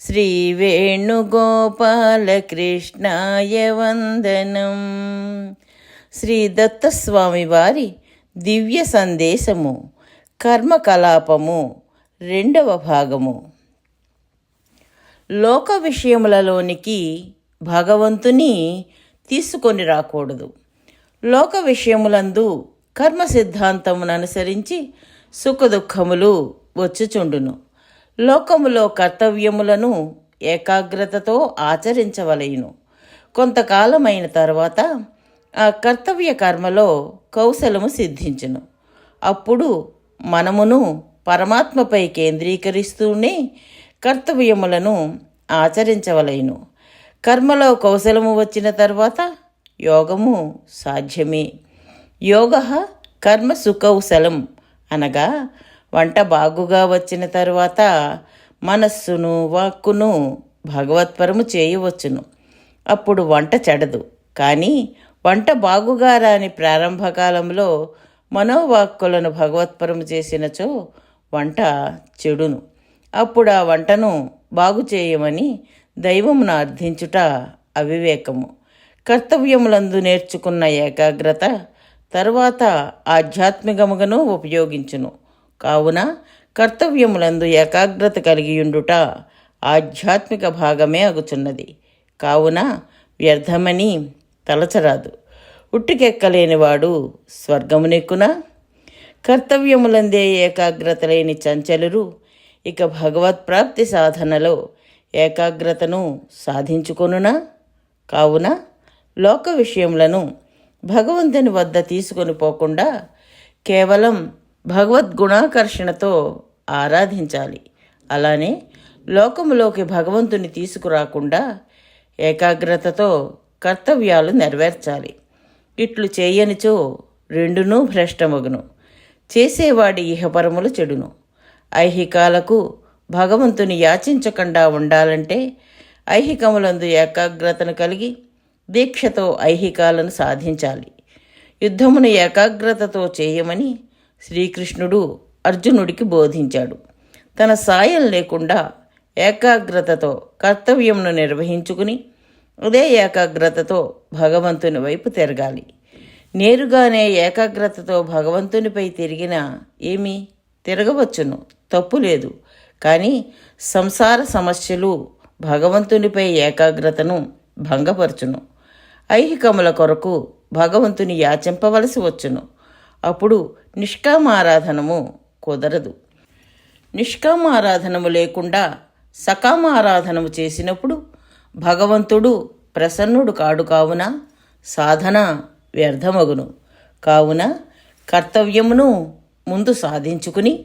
శ్రీవేణుగోపాలకృష్ణాయ వందనం. శ్రీ దత్తస్వామి వారి దివ్య సందేశము కర్మకలాపము రెండవ భాగము. లోక విషయములలోనికి భగవంతుని తీసుకొని రాకూడదు. లోక విషయములందు కర్మ సిద్ధాంతమును అనుసరించి సుఖదుఖములు వచ్చుచుండును. లోకములో కర్తవ్యములను ఏకాగ్రతతో ఆచరించవలయును కొంతకాలమైన తర్వాత ఆ కర్తవ్య కర్మలో కౌశలము సిద్ధించును. అప్పుడు మనమును పరమాత్మపై కేంద్రీకరిస్తూనే కర్తవ్యములను ఆచరించవలయును కర్మలో కౌశలము వచ్చిన తర్వాత యోగము సాధ్యమే. యోగ కర్మ సుకౌశలం అనగా వంట బాగుగా వచ్చిన తరువాత మనస్సును వాక్కును భగవత్పరము చేయవచ్చును. అప్పుడు వంట చెడదు. కానీ వంట బాగుగా రాని ప్రారంభకాలంలో మనోవాక్కులను భగవత్పరము చేసినచో వంట చెడును. అప్పుడు ఆ వంటను బాగు చేయమని దైవమును అర్థించుట అవివేకము. కర్తవ్యములందు నేర్చుకున్న ఏకాగ్రత తరువాత ఆధ్యాత్మికముగాను ఉపయోగించును. కావున కర్తవ్యములందు ఏకాగ్రత కలిగియుండుట ఆధ్యాత్మిక భాగమే అగుచున్నది. కావున వ్యర్థమని తలచరాదు. ఉట్టికెక్కలేనివాడు స్వర్గమునెక్కునా కర్తవ్యములందే ఏకాగ్రత లేని చంచలురు ఇక భగవత్ప్రాప్తి సాధనలో ఏకాగ్రతను సాధించుకొనునా కావున లోక విషయములను భగవంతుని వద్ద తీసుకొని పోకుండా కేవలం భగవద్గుణాకర్షణతో ఆరాధించాలి. అలానే లోకములోకి భగవంతుని తీసుకురాకుండా ఏకాగ్రతతో కర్తవ్యాలు నెరవేర్చాలి. ఇట్లు చేయనిచో రెండునూ భ్రష్టమగును. చేసేవాడి ఇహపరములు చెడును. ఐహికాలకు భగవంతుని యాచించకుండా ఉండాలంటే ఐహికములందు ఏకాగ్రతను కలిగి దీక్షతో ఐహికాలను సాధించాలి. యుద్ధమును ఏకాగ్రతతో చేయమని శ్రీకృష్ణుడు అర్జునుడికి బోధించాడు. తన సాయం లేకుండా ఏకాగ్రతతో కర్తవ్యంను నిర్వహించుకుని అదే ఏకాగ్రతతో భగవంతుని వైపు తిరగాలి. నేరుగానే ఏకాగ్రతతో భగవంతునిపై తిరిగినా ఏమి తిరగవచ్చును తప్పు లేదు. కానీ సంసార సమస్యలు భగవంతునిపై ఏకాగ్రతను భంగపరచును. ఐహికముల కొరకు భగవంతుని యాచింపవలసి వచ్చును. అప్పుడు నిష్కామారాధనము కుదరదు. నిష్కామారాధనము లేకుండా సకామారాధనము చేసినప్పుడు భగవంతుడు ప్రసన్నుడు కాడు కావున సాధన వ్యర్థమగును. కావున కర్తవ్యమును ముందు సాధించుకుని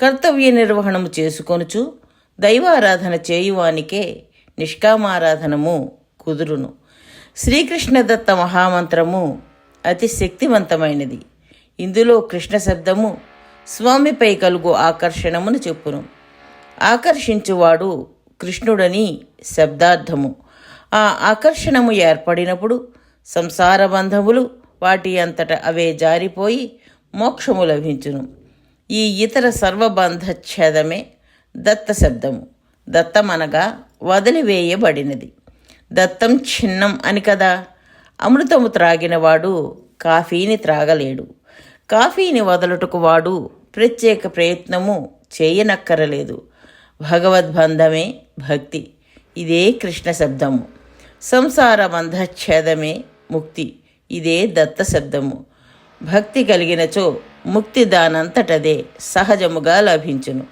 కర్తవ్య నిర్వహణము చేసుకొనుచు దైవారాధన చేయువానికే నిష్కామారాధనము కుదురును. శ్రీకృష్ణదత్త మహామంత్రము అతి శక్తివంతమైనది. ఇందులో కృష్ణ శబ్దము స్వామిపై కలుగు ఆకర్షణమును చెప్పును. ఆకర్షించువాడు కృష్ణుడని శబ్దార్థము. ఆ ఆకర్షణము ఏర్పడినప్పుడు సంసార బంధములు వాటి అంతట అవే జారిపోయి మోక్షము లభించును. ఈ ఇతర సర్వబంధఛేదమే దత్త శబ్దము. దత్తమనగా వదిలివేయబడినది దత్తం చిన్నం అని కదా. అమృతము త్రాగినవాడు కాఫీని త్రాగలేడు. కాఫీని వదలుటకు వాడు ప్రత్యేక ప్రయత్నము చేయనక్కరలేదు. భగవద్బంధమే భక్తి. ఇదే కృష్ణ శబ్దము. సంసార బంధఛేదమే ముక్తి. ఇదే దత్త శబ్దము. భక్తి కలిగినచో ముక్తి దానంతటదే సహజముగా లభించును.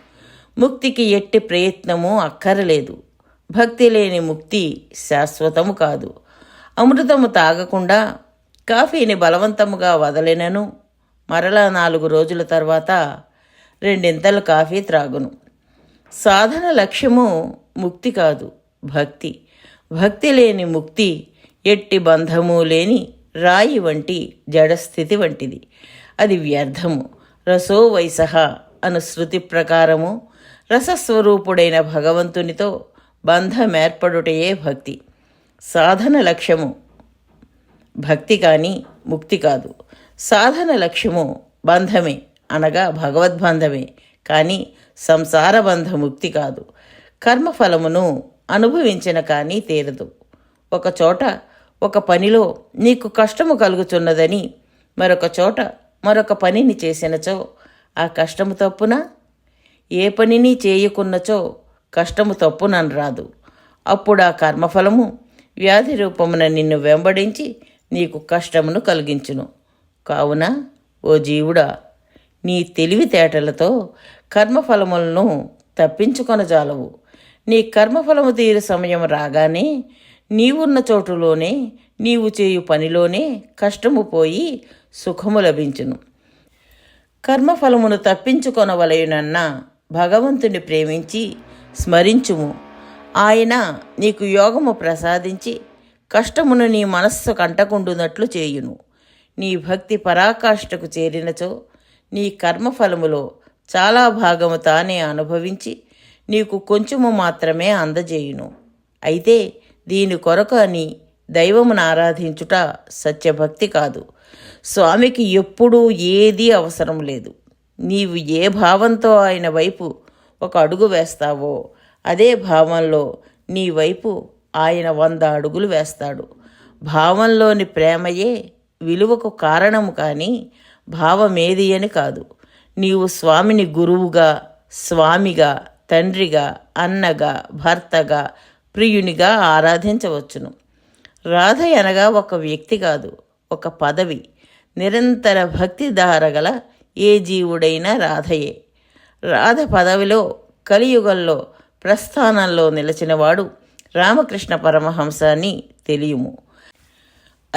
ముక్తికి ఎట్టి ప్రయత్నము అక్కరలేదు. భక్తి లేని ముక్తి శాశ్వతము కాదు. అమృతము తాగకుండా కాఫీని బలవంతముగా వదలినను మరలా నాలుగు రోజుల తర్వాత రెండింతలు కాఫీ త్రాగును. సాధన లక్ష్యము ముక్తి కాదు భక్తి. భక్తి లేని ముక్తి ఎట్టి బంధము లేని రాయి వంటి జడస్థితి వంటిది. అది వ్యర్థము. రసో వైసహ అను శృతి ప్రకారము రసస్వరూపుడైన భగవంతునితో బంధమేర్పడుటయే భక్తి. సాధన లక్ష్యము భక్తి కానీ ముక్తి కాదు. సాధన లక్ష్యము బంధమే అనగా భగవద్బంధమే. కానీ సంసార బంధ ముక్తి కాదు. కర్మఫలమును అనుభవించిన కానీ తీరదు. ఒక చోట ఒక పనిలో నీకు కష్టము కలుగుతున్నదని మరొక చోట మరొక పనిని చేసినచో ఆ కష్టము తప్పున? ఏ పనిని చేయకున్నచో కష్టము తప్పునని రాదు. అప్పుడు ఆ కర్మఫలము వ్యాధి రూపమున నిన్ను వెంబడించి నీకు కష్టమును కలిగించును. కావున ఓ జీవుడా నీ తెలివితేటలతో కర్మఫలములను తప్పించుకొనజాలవు నీ కర్మఫలము తీరు సమయం రాగానే నీవున్న చోటులోనే నీవు చేయు పనిలోనే కష్టము పోయి సుఖము లభించును. కర్మఫలమును తప్పించుకొనవలయునన్న భగవంతుని ప్రేమించి స్మరించుము. ఆయన నీకు యోగము ప్రసాదించి కష్టమును నీ మనస్సు కంటకుండునట్లు చేయును. నీ భక్తి పరాకాష్ఠకు చేరినచో నీ కర్మఫలములో చాలా భాగము తానే అనుభవించి నీకు కొంచెము మాత్రమే అందజేయును. అయితే దీని కొరకు అని దైవమును ఆరాధించుట సత్యభక్తి కాదు. స్వామికి ఎప్పుడూ ఏదీ అవసరం లేదు. నీవు ఏ భావంతో ఆయన వైపు ఒక అడుగు వేస్తావో అదే భావంలో నీ వైపు ఆయన వంద అడుగులు వేస్తాడు. భావంలోని ప్రేమయే విలువకు కారణము కానీ భావమేది అని కాదు. నీవు స్వామిని గురువుగా స్వామిగా తండ్రిగా అన్నగా భర్తగా ప్రియునిగా ఆరాధించవచ్చును. రాధ అనగా ఒక వ్యక్తి కాదు ఒక పదవి. నిరంతర భక్తి దారగల ఏ జీవుడైనా రాధయే. రాధ పదవిలో కలియుగంలో ప్రస్థానంలో నిలిచినవాడు రామకృష్ణ పరమహంసాన్ని తెలియము.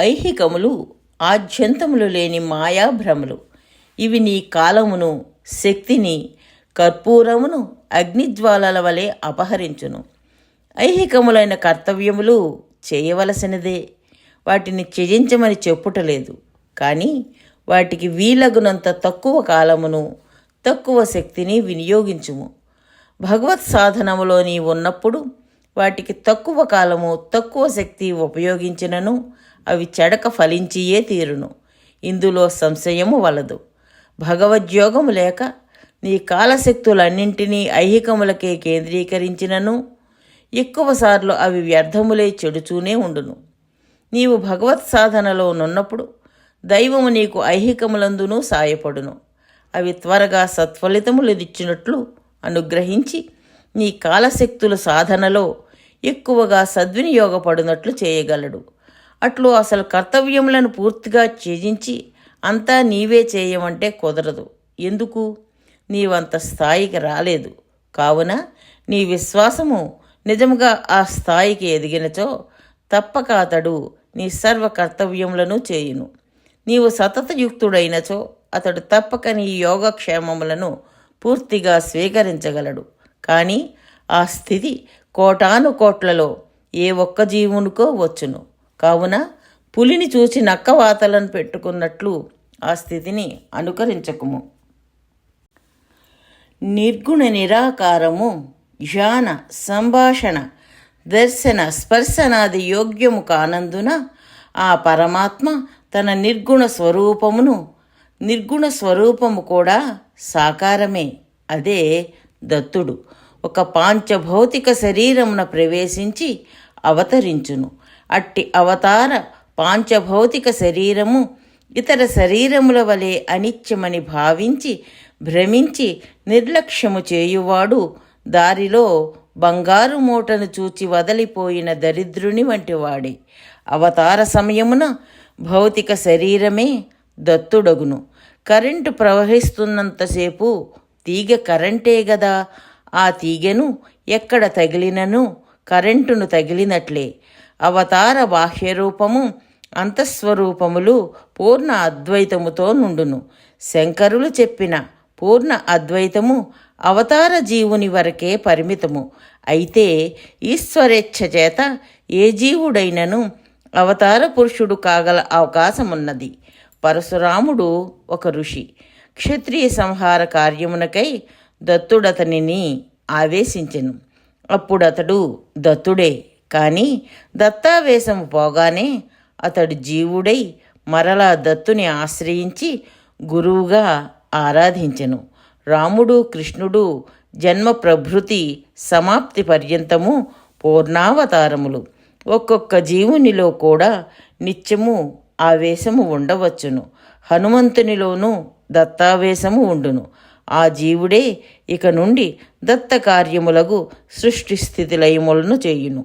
ఐహికములు ఆద్యంతములు లేని మాయాభ్రములు. ఇవి నీ కాలమును శక్తిని కర్పూరమును అగ్నిజ్వాలల వలె అపహరించును. ఐహికములైన కర్తవ్యములు చేయవలసినదే. వాటిని త్యజించమని చెప్పుటలేదు. కానీ వాటికి వీలగునంత తక్కువ కాలమును తక్కువ శక్తిని వినియోగించుము. భగవత్ సాధనములో నీ ఉన్నప్పుడు వాటికి తక్కువ కాలము తక్కువ శక్తి ఉపయోగించినను. అవి చెడక ఫలించియే తీరును. ఇందులో సంశయము వలదు. భగవద్యోగము లేక నీ కాలశక్తులన్నింటినీ ఐహికములకే కేంద్రీకరించినను ఎక్కువసార్లు అవి వ్యర్థములై చెడుచూనే ఉండును. నీవు భగవత్ సాధనలో నున్నప్పుడు దైవము నీకు ఐహికములందునూ సాయపడును. అవి త్వరగా సత్ఫలితములనిచ్చినట్లు అనుగ్రహించి నీ కాలశక్తుల సాధనలో ఎక్కువగా సద్వినియోగపడినట్లు చేయగలడు. అట్లు అసలు కర్తవ్యములను పూర్తిగా త్యజించి అంతా నీవే చేయమంటే కుదరదు. ఎందుకు? నీవంత స్థాయికి రాలేదు. కావున నీ విశ్వాసము నిజముగా ఆ స్థాయికి ఎదిగినచో తప్పక అతడు నీ సర్వ కర్తవ్యములను చేయును. నీవు సతతయుక్తుడైనచో అతడు తప్పక నీ యోగక్షేమములను పూర్తిగా స్వీకరించగలడు. కానీ ఆ స్థితి కోటాను కోట్లలో ఏ ఒక్క జీవునికో వచ్చును. కావున పులిని చూసి నక్క వాతలను పెట్టుకున్నట్లు ఆ స్థితిని అనుకరించకుము. నిర్గుణ నిరాకారము ధ్యాన సంభాషణ దర్శన స్పర్శనాది యోగ్యము కానందున ఆ పరమాత్మ తన నిర్గుణ స్వరూపమును నిర్గుణ స్వరూపము కూడా సాకారమే. అదే దత్తుడు. ఒక పాంచభౌతిక శరీరమున ప్రవేశించి అవతరించును. అట్టి అవతార పాంచభౌతిక శరీరము ఇతర శరీరముల వలె అనిత్యమని భావించి భ్రమించి నిర్లక్ష్యము చేయువాడు దారిలో బంగారు మూటను చూచి వదలిపోయిన దరిద్రుని వంటివాడే. అవతార సమయమున భౌతిక శరీరమే దత్తుడగును. కరెంటు ప్రవహిస్తున్నంతసేపు తీగ కరెంటే గదా. ఆ తీగను ఎక్కడ తగిలినను కరెంటును తగిలినట్లే. అవతార బాహ్యరూపము అంతఃస్వరూపములు పూర్ణ అద్వైతముతో నుండును. శంకరులు చెప్పిన పూర్ణ అద్వైతము అవతార జీవుని వరకే పరిమితము. అయితే ఈశ్వరేచ్ఛ చేత ఏ జీవుడైనను అవతార పురుషుడు కాగల అవకాశమున్నది. పరశురాముడు ఒక ఋషి. క్షత్రియ సంహార కార్యమునకై దత్తుడతనిని ఆవేశించెను అప్పుడతడు దత్తుడే కానీ దత్తావేశము పోగానే అతడు జీవుడై మరలా దత్తుని ఆశ్రయించి గురువుగా ఆరాధించెను. రాముడు కృష్ణుడు జన్మ ప్రభృతి సమాప్తి పర్యంతము పూర్ణావతారములు. ఒక్కొక్క జీవునిలో కూడా నిత్యము ఆవేశము ఉండవచ్చును. హనుమంతునిలోనూ దత్తావేశము ఉండును. ఆ జీవుడే ఇక నుండి దత్త కార్యములకు సృష్టి స్థితి లయములను చేయును.